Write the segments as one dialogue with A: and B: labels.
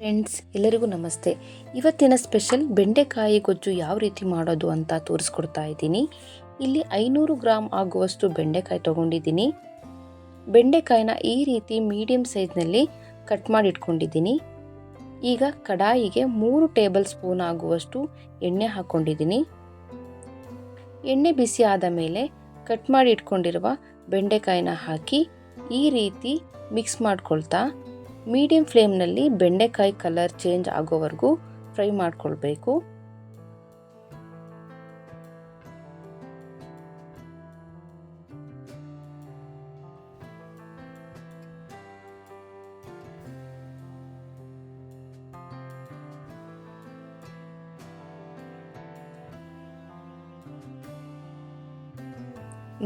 A: Friends, ಎಲ್ಲರಿಗೂ ನಮಸ್ತೆ. ಇವತ್ತಿನ ಸ್ಪೆಷಲ್ ಬೆಂಡೆಕಾಯಿ ಗೊಜ್ಜು ಯಾವ ರೀತಿ ಮಾಡೋದು ಅಂತ ತೋರಿಸ್ಕೊಡ್ತಾ ಇದ್ದೀನಿ. ಇಲ್ಲಿ ಐನೂರು ಗ್ರಾಮ್ ಆಗುವಷ್ಟು ಬೆಂಡೆಕಾಯಿ ತೊಗೊಂಡಿದ್ದೀನಿ. ಬೆಂಡೆಕಾಯಿನ ಈ ರೀತಿ ಮೀಡಿಯಮ್ ಸೈಜ್ನಲ್ಲಿ ಕಟ್ ಮಾಡಿ ಇಟ್ಕೊಂಡಿದ್ದೀನಿ ಈಗ ಕಡಾಯಿಗೆ ಮೂರು ಟೇಬಲ್ ಸ್ಪೂನ್ ಆಗುವಷ್ಟು ಎಣ್ಣೆ ಹಾಕ್ಕೊಂಡಿದ್ದೀನಿ. ಎಣ್ಣೆ ಬಿಸಿ ಆದ ಮೇಲೆ ಕಟ್ ಮಾಡಿ ಇಟ್ಕೊಂಡಿರುವ ಬೆಂಡೆಕಾಯಿನ ಹಾಕಿ ಈ ರೀತಿ ಮಿಕ್ಸ್ ಮಾಡ್ಕೊಳ್ತಾ ಮೀಡಿಯಂ ಫ್ಲೇಮ್ನಲ್ಲಿ ಬೆಂಡೆಕಾಯಿ ಕಲರ್ ಚೇಂಜ್ ಆಗೋವರೆಗೂ ಫ್ರೈ ಮಾಡ್ಕೊಳ್ಬೇಕು.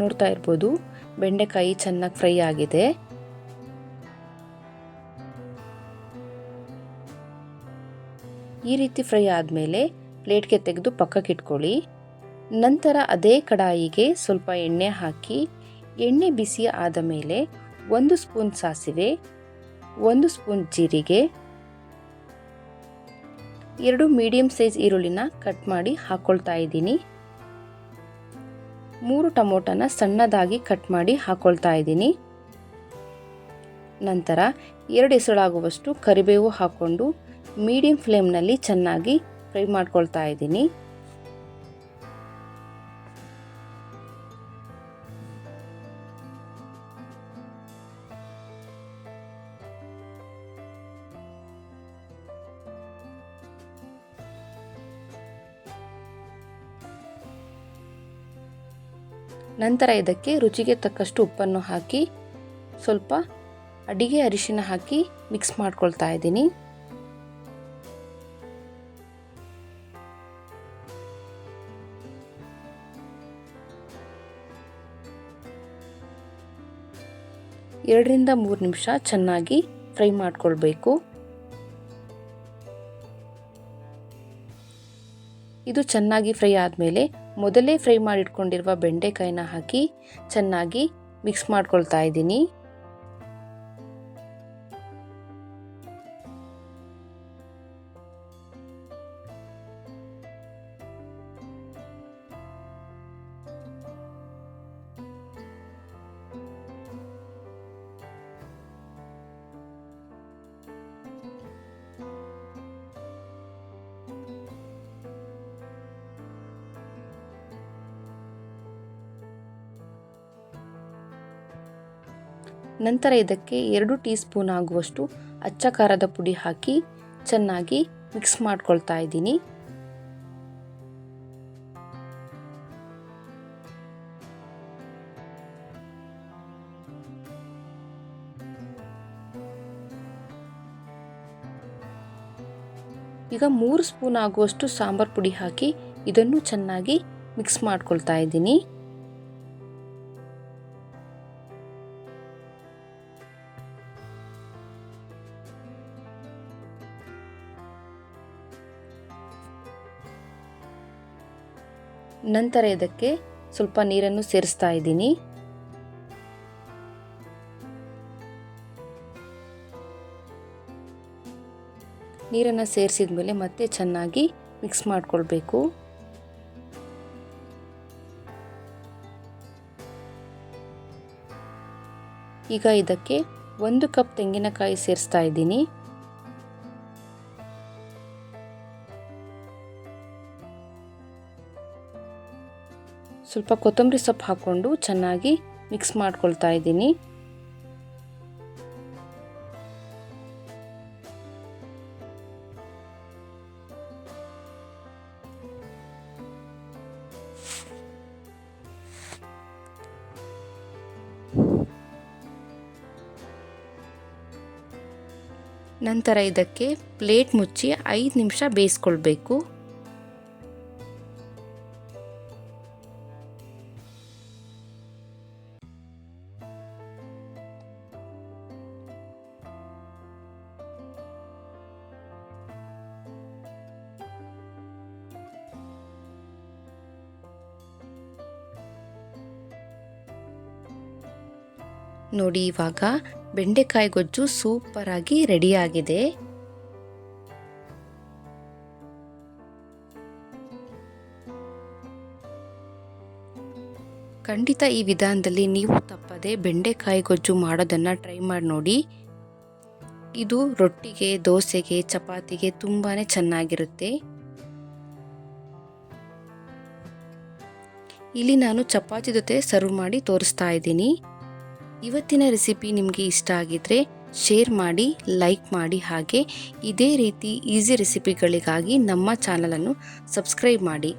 A: ನೋಡ್ತಾ ಇರ್ಬೋದು ಬೆಂಡೆಕಾಯಿ ಚೆನ್ನಾಗಿ ಫ್ರೈ ಆಗಿದೆ. ಈ ರೀತಿ ಫ್ರೈ ಆದಮೇಲೆ ಪ್ಲೇಟ್ಗೆ ತೆಗೆದು ಪಕ್ಕಕ್ಕೆ ಇಟ್ಕೊಳ್ಳಿ. ನಂತರ ಅದೇ ಕಡಾಯಿಗೆ ಸ್ವಲ್ಪ ಎಣ್ಣೆ ಹಾಕಿ, ಎಣ್ಣೆ ಬಿಸಿ ಆದ ಮೇಲೆ ಒಂದು ಸ್ಪೂನ್ ಸಾಸಿವೆ, ಒಂದು ಸ್ಪೂನ್ ಜೀರಿಗೆ, ಎರಡು ಮೀಡಿಯಂ ಸೈಜ್ ಈರುಳ್ಳಿನ ಕಟ್ ಮಾಡಿ ಹಾಕ್ಕೊಳ್ತಾ ಇದ್ದೀನಿ. ಮೂರು ಟೊಮೊಟೊನ ಸಣ್ಣದಾಗಿ ಕಟ್ ಮಾಡಿ ಹಾಕ್ಕೊಳ್ತಾ ಇದ್ದೀನಿ. ನಂತರ ಎರಡು ಎಸಳಾಗುವಷ್ಟು ಕರಿಬೇವು ಹಾಕ್ಕೊಂಡು ಮೀಡಿಯಂ ಫ್ಲೇಮ್ನಲ್ಲಿ ಚೆನ್ನಾಗಿ ಫ್ರೈ ಮಾಡ್ಕೊಳ್ತಾ ಇದ್ದೀನಿ. ನಂತರ ಇದಕ್ಕೆ ರುಚಿಗೆ ತಕ್ಕಷ್ಟು ಉಪ್ಪನ್ನು ಹಾಕಿ ಸ್ವಲ್ಪ ಅಡಿಗೆ ಅರಿಶಿನ ಹಾಕಿ ಮಿಕ್ಸ್ ಮಾಡ್ಕೊಳ್ತಾ ಇದ್ದೀನಿ. ಎರಡರಿಂದ ಮೂರು ನಿಮಿಷ ಚೆನ್ನಾಗಿ ಫ್ರೈ ಮಾಡ್ಕೊಳ್ಬೇಕು. ಇದು ಚೆನ್ನಾಗಿ ಫ್ರೈ ಆದಮೇಲೆ ಮೊದಲೇ ಫ್ರೈ ಮಾಡಿಟ್ಕೊಂಡಿರುವ ಬೆಂಡೆಕಾಯಿನ ಹಾಕಿ ಚೆನ್ನಾಗಿ ಮಿಕ್ಸ್ ಮಾಡ್ಕೊಳ್ತಾ ಇದ್ದೀನಿ. ನಂತರ ಇದಕ್ಕೆ ಎರಡು ಟೀ ಸ್ಪೂನ್ ಆಗುವಷ್ಟು ಅಚ್ಚ ಖಾರದ ಪುಡಿ ಹಾಕಿ ಚೆನ್ನಾಗಿ ಮಿಕ್ಸ್ ಮಾಡ್ಕೊಳ್ತಾ ಇದ್ದೀನಿ. ಈಗ ಮೂರು ಸ್ಪೂನ್ ಆಗುವಷ್ಟು ಸಾಂಬಾರ್ ಪುಡಿ ಹಾಕಿ ಇದನ್ನು ಚೆನ್ನಾಗಿ ಮಿಕ್ಸ್ ಮಾಡ್ಕೊಳ್ತಾ ಇದ್ದೀನಿ. ನಂತರ ಇದಕ್ಕೆ ಸ್ವಲ್ಪ ನೀರನ್ನು ಸೇರಿಸ್ತಾ ಇದ್ದೀನಿ. ನೀರನ್ನು ಸೇರಿಸಿದ ಮೇಲೆ ಮತ್ತೆ ಚೆನ್ನಾಗಿ ಮಿಕ್ಸ್ ಮಾಡಿಕೊಳ್ಬೇಕು. ಈಗ ಇದಕ್ಕೆ ಒಂದು ಕಪ್ ತೆಂಗಿನಕಾಯಿ ಸೇರಿಸ್ತಾ ಇದ್ದೀನಿ. ಸ್ವಲ್ಪ ಕೊತ್ತಂಬರಿ ಸೊಪ್ಪು ಹಾಕ್ಕೊಂಡು ಚೆನ್ನಾಗಿ ಮಿಕ್ಸ್ ಮಾಡ್ಕೊಳ್ತಾ ಇದ್ದೀನಿ. ನಂತರ ಇದಕ್ಕೆ ಪ್ಲೇಟ್ ಮುಚ್ಚಿ ಐದು ನಿಮಿಷ ಬೇಯಿಸ್ಕೊಳ್ಬೇಕು. ನೋಡಿ, ಇವಾಗ ಬೆಂಡೆಕಾಯಿ ಗೊಜ್ಜು ಸೂಪರಾಗಿ ರೆಡಿಯಾಗಿದೆ ಖಂಡಿತ ಈ ವಿಧಾನದಲ್ಲಿ ನೀವು ತಪ್ಪದೆ ಬೆಂಡೆಕಾಯಿ ಗೊಜ್ಜು ಮಾಡೋದನ್ನು ಟ್ರೈ ಮಾಡಿ ನೋಡಿ. ಇದು ರೊಟ್ಟಿಗೆ, ದೋಸೆಗೆ, ಚಪಾತಿಗೆ ತುಂಬಾ ಚೆನ್ನಾಗಿರುತ್ತೆ. ಇಲ್ಲಿ ನಾನು ಚಪಾತಿ ಜೊತೆ ಸರ್ವ್ ಮಾಡಿ ತೋರಿಸ್ತಾ ಇದ್ದೀನಿ. ಇವತ್ತಿನ ರೆಸಿಪಿ ನಿಮಗೆ ಇಷ್ಟ ಆಗಿದ್ರೆ ಶೇರ್ ಮಾಡಿ, ಲೈಕ್ ಮಾಡಿ ಹಾಗೆ ಇದೇ ರೀತಿ ಈಸಿ ರೆಸಿಪಿಗಳಿಗಾಗಿ ನಮ್ಮ ಚಾನಲನ್ನು ಸಬ್ಸ್ಕ್ರೈಬ್ ಮಾಡಿ.